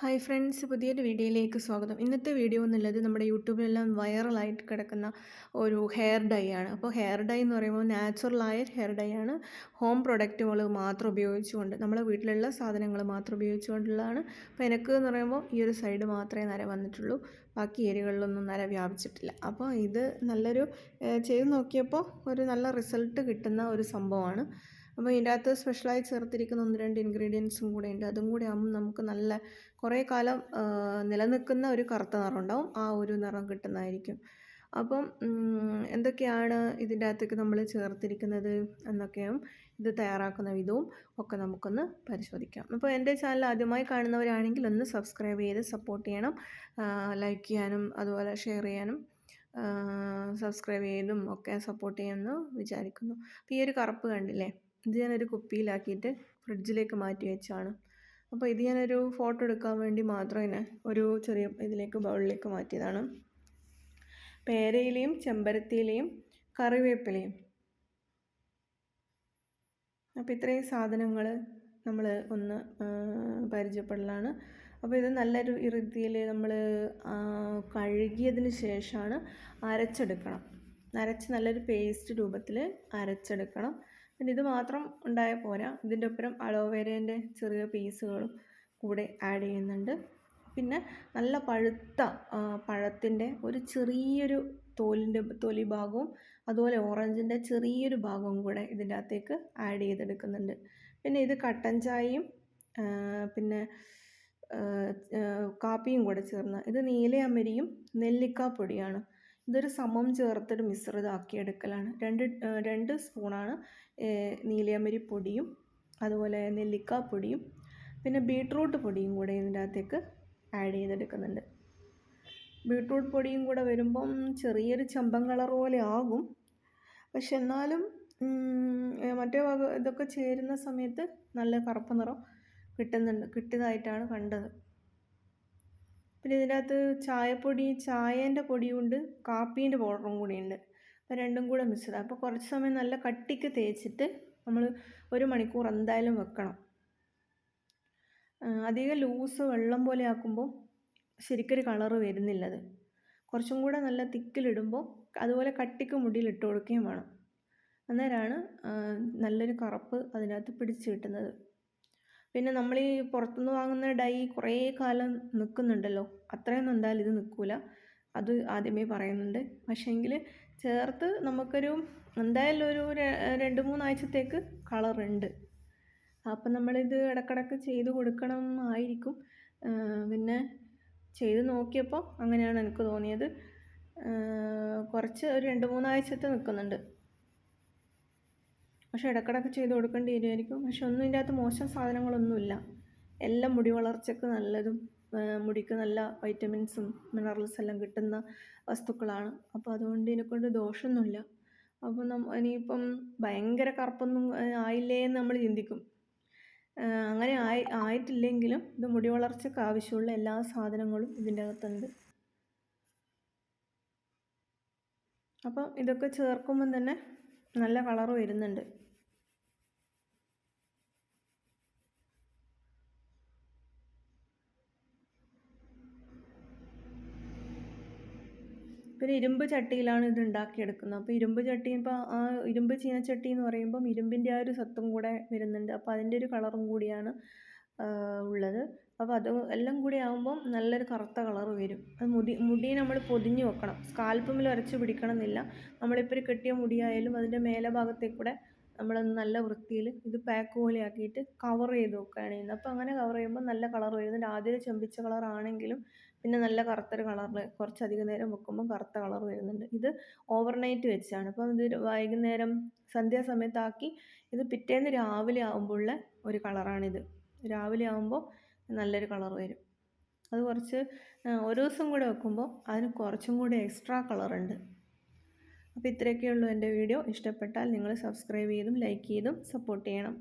Hi friends പുതിയൊരു വീഡിയോയിലേക്ക് സ്വാഗതം. ഇന്നത്തെ വീഡിയോ എന്നുള്ളത് നമ്മുടെ യൂട്യൂബിലെല്ലാം വൈറലായിട്ട് കിടക്കുന്ന ഒരു ഹെയർ ഡൈ ആണ്. അപ്പോൾ ഹെയർ ഡൈ എന്ന് പറയുമ്പോൾ നാച്ചുറലായ ഹെയർ ഡൈ ആണ്. ഹോം പ്രൊഡക്റ്റുകൾ മാത്രം ഉപയോഗിച്ചുകൊണ്ട് നമ്മളെ വീട്ടിലുള്ള സാധനങ്ങൾ മാത്രം ഉപയോഗിച്ചുകൊണ്ടുള്ളതാണ്. അപ്പോൾ എനിക്ക് എന്ന് പറയുമ്പോൾ ഈ ഒരു സൈഡ് മാത്രമേ നര വന്നിട്ടുള്ളൂ. ബാക്കി ഏരിയകളിലൊന്നും നര വ്യാപിച്ചിട്ടില്ല. അപ്പോൾ ഇത് നല്ലൊരു ചെയ്ത് നോക്കിയപ്പോൾ ഒരു നല്ല റിസൾട്ട് കിട്ടുന്ന ഒരു സംഭവമാണ്. അപ്പോൾ ഇതിന്റെ അകത്ത് സ്പെഷ്യലായി ചേർത്തിരിക്കുന്ന ഒന്ന് രണ്ട് ഇൻഗ്രീഡിയൻസും കൂടെ ഉണ്ട്. അതും കൂടെ ആകുമ്പോൾ നമുക്ക് നല്ല കുറേ കാലം നിലനിൽക്കുന്ന ഒരു കറുത്ത നിറം ഉണ്ടാവും ആ ഒരു നിറം കിട്ടുന്നതായിരിക്കും. അപ്പം എന്തൊക്കെയാണ് ഇതിന്റെ അകത്തേക്ക് നമ്മൾ ചേർത്തിരിക്കുന്നത് എന്നൊക്കെയും ഇത് തയ്യാറാക്കുന്ന വിധവും ഒക്കെ നമുക്കൊന്ന് പരിശോധിക്കാം. അപ്പോൾ എന്റെ ചാനൽ ആദ്യമായി കാണുന്നവരാണെങ്കിൽ ഒന്ന് സബ്സ്ക്രൈബ് ചെയ്ത് സപ്പോർട്ട് ചെയ്യണം. ലൈക്ക് ചെയ്യാനും അതുപോലെ ഷെയർ ചെയ്യാനും സബ്സ്ക്രൈബ് ചെയ്തും ഒക്കെ സപ്പോർട്ട് ചെയ്യുമെന്ന് വിചാരിക്കുന്നു. അപ്പോൾ ഈ ഒരു കറുപ്പ് കണ്ടില്ലേ? ഇത് ഞാനൊരു കുപ്പിയിലാക്കിയിട്ട് ഫ്രിഡ്ജിലേക്ക് മാറ്റി വെച്ചാണ്. അപ്പോൾ ഇത് ഞാനൊരു ഫോട്ടോ എടുക്കാൻ വേണ്ടി മാത്രം തന്നെ ഒരു ചെറിയ ഇതിലേക്ക് ബൗളിലേക്ക് മാറ്റിയതാണ്. പേരയിലയും ചെമ്പരത്തിയിലയും കറിവേപ്പിലയും. അപ്പോൾ ഇത്രയും സാധനങ്ങൾ നമ്മൾ ഒന്ന് പരിചയപ്പെടലാണ്. അപ്പോൾ ഇത് നല്ലൊരു ഇറുതിയിൽ നമ്മൾ കഴുകിയതിന് ശേഷമാണ് അരച്ചെടുക്കണം. അരച്ച് നല്ലൊരു പേസ്റ്റ് രൂപത്തിൽ അരച്ചെടുക്കണം. പിന്നെ ഇത് മാത്രം ഉണ്ടായാൽ പോരാ. ഇതിന്റെ ഒപ്പം അലോവേരേന്റെ ചെറിയ പീസുകളും കൂടെ ആഡ് ചെയ്യുന്നുണ്ട്. പിന്നെ നല്ല പഴുത്ത പഴത്തിന്റെ ഒരു ചെറിയൊരു തോലിന്റെ തൊലി ഭാഗവും അതുപോലെ ഓറഞ്ചിന്റെ ചെറിയൊരു ഭാഗവും കൂടെ ഇതിന്റെ അകത്തേക്ക് ആഡ് ചെയ്തെടുക്കുന്നുണ്ട്. പിന്നെ ഇത് കട്ടൻ ചായയും പിന്നെ കാപ്പിയും കൂടെ ചേർന്ന് ഇത് നീലയമ്മരിയും നെല്ലിക്കാപ്പൊടിയാണ്. ഇതൊരു സമം ചേർത്തൊരു മിശ്രിതമാക്കി എടുക്കലാണ്. രണ്ട് രണ്ട് സ്പൂണാണ് നീലയമരി പൊടിയും അതുപോലെ നെല്ലിക്കാപ്പൊടിയും പിന്നെ ബീട്രൂട്ട് പൊടിയും കൂടെ ഇതിന്റെ അകത്തേക്ക് ആഡ് ചെയ്തെടുക്കുന്നുണ്ട്. ബീട്രൂട്ട് പൊടിയും കൂടെ വരുമ്പം ചെറിയൊരു ചമ്പം കളർ പോലെ ആകും. പക്ഷെ എന്നാലും മറ്റേ ഭാഗം ഇതൊക്കെ ചേരുന്ന സമയത്ത് നല്ല കറുപ്പ് നിറം കിട്ടുന്നുണ്ട് കിട്ടിയതായിട്ടാണ് കണ്ടത്. പിന്നെ ഇതിനകത്ത് ചായപ്പൊടി ചായേന്റെ പൊടിയുണ്ട് കാപ്പീന്റെ പൗഡറും കൂടിയുണ്ട്. അപ്പോൾ രണ്ടും കൂടെ മിക്സ്ഡ് അപ്പോൾ കുറച്ച് സമയം നല്ല കട്ടിക്ക് തേച്ചിട്ട് നമ്മൾ ഒരു മണിക്കൂർ എന്തായാലും വെക്കണം. അധികം ലൂസ് വെള്ളം പോലെ ആക്കുമ്പോൾ ശരിക്കൊരു കളറ് വരുന്നില്ലത് കുറച്ചും കൂടെ നല്ല തിക്കിലിടുമ്പോൾ അതുപോലെ കട്ടിക്ക് മുടിയിൽ ഇട്ട് കൊടുക്കുകയും വേണം. അന്നേരമാണ് നല്ലൊരു കറുപ്പ് അതിനകത്ത് പിടിച്ച് കിട്ടുന്നത്. പിന്നെ നമ്മൾ ഈ പുറത്തുനിന്ന് വാങ്ങുന്ന ഡൈ കുറേ കാലം നിൽക്കുന്നുണ്ടല്ലോ. അത്രയൊന്നും എന്തായാലും ഇത് നിൽക്കില്ല അത് ആദ്യമേ പറയുന്നുണ്ട്. പക്ഷേങ്കിൽ ചേർത്ത് നമുക്കൊരു എന്തായാലും ഒരു രണ്ട് മൂന്നാഴ്ചത്തേക്ക് കളറുണ്ട്. അപ്പം നമ്മളിത് ഇടക്കിടക്ക് ചെയ്ത് കൊടുക്കണം ആയിരിക്കും. പിന്നെ ചെയ്ത് നോക്കിയപ്പോൾ അങ്ങനെയാണ് എനിക്ക് തോന്നിയത്. കുറച്ച് ഒരു രണ്ട് മൂന്നാഴ്ചത്തെ നിൽക്കുന്നുണ്ട്. പക്ഷേ ഇടക്കിടക്ക് ചെയ്ത് കൊടുക്കേണ്ടി വരുമായിരിക്കും. പക്ഷെ ഒന്നും ഇതിന്റെ അകത്ത് മോശം സാധനങ്ങളൊന്നുമില്ല. എല്ലാം മുടി വളർച്ചയ്ക്ക് നല്ലതും മുടിക്ക് നല്ല വൈറ്റമിൻസും മിനറൽസ് എല്ലാം കിട്ടുന്ന വസ്തുക്കളാണ്. അപ്പോൾ അതുകൊണ്ട് ഇതിനെക്കൊണ്ട് ദോഷമൊന്നുമില്ല. അപ്പോൾ നമ്മ ഇനിയിപ്പം ഭയങ്കര കറുപ്പൊന്നും ആയില്ലേ എന്ന് നമ്മൾ ചിന്തിക്കും. അങ്ങനെ ആയി ആയിട്ടില്ലെങ്കിലും ഇത് മുടി വളർച്ചയ്ക്ക് ആവശ്യമുള്ള എല്ലാ സാധനങ്ങളും ഇതിന്റെ അകത്തുണ്ട്. അപ്പം ഇതൊക്കെ ചേർക്കുമ്പം തന്നെ നല്ല കളർ വരുന്നുണ്ട്. പിന്നെ ഇരുമ്പ് ചട്ടിയിലാണ് ഇത് ഉണ്ടാക്കിയെടുക്കുന്നത്. അപ്പോൾ ഇരുമ്പ് ചട്ടി ഇപ്പോൾ ആ ഇരുമ്പ് ചീനച്ചട്ടി എന്ന് പറയുമ്പം ഇരുമ്പിന്റെ ആ ഒരു സത്തും കൂടെ വരുന്നുണ്ട്. അപ്പോൾ അതിന്റെ ഒരു കളറും കൂടിയാണ് ഉള്ളത്. അപ്പോൾ അത് എല്ലാം കൂടി ആകുമ്പം നല്ലൊരു കറുത്ത കളർ വരും. അത് മുടി മുടി നമ്മൾ പൊതിഞ്ഞ് വെക്കണം. സ്കാൽപ്പുമിൽ ഉരച്ച് പിടിക്കണം എന്നില്ല നമ്മളിപ്പോൾ ഒരു കെട്ടിയ മുടിയായാലും അതിന്റെ മേലെ ഭാഗത്തേക്കൂടെ നമ്മൾ നല്ല വൃത്തിയിൽ ഇത് പാക്ക് പോലെ ആക്കിയിട്ട് കവർ ചെയ്ത് വെക്കുകയാണ് ചെയ്യുന്നത്. അപ്പോൾ അങ്ങനെ കവർ ചെയ്യുമ്പോൾ നല്ല കളർ വരുന്നുണ്ട് ആദ്യം ചെമ്പിച്ച കളർ ആണെങ്കിലും പിന്നെ നല്ല കറുത്തൊരു കളറിൽ കുറച്ചധികം നേരം വെക്കുമ്പോൾ കറുത്ത കളർ വരുന്നുണ്ട്. ഇത് ഓവർനൈറ്റ് വെച്ചാണ്. അപ്പം ഇത് വൈകുന്നേരം സന്ധ്യാസമയത്താക്കി ഇത് പിറ്റേന്ന് രാവിലെ ആകുമ്പോഴുള്ള ഒരു കളറാണിത് രാവിലെ ആകുമ്പോൾ നല്ലൊരു കളർ വരും. അത് കുറച്ച് ഒരു ദിവസം കൂടെ വെക്കുമ്പോൾ അതിന് കുറച്ചും കൂടി എക്സ്ട്രാ കളറുണ്ട് അപ്പോൾ ഇത്രയൊക്കെയുള്ളൂ എന്റെ വീഡിയോ. ഇഷ്ടപ്പെട്ടാൽ നിങ്ങൾ സബ്സ്ക്രൈബ് ചെയ്തും ലൈക്ക് ചെയ്തും സപ്പോർട്ട് ചെയ്യണം.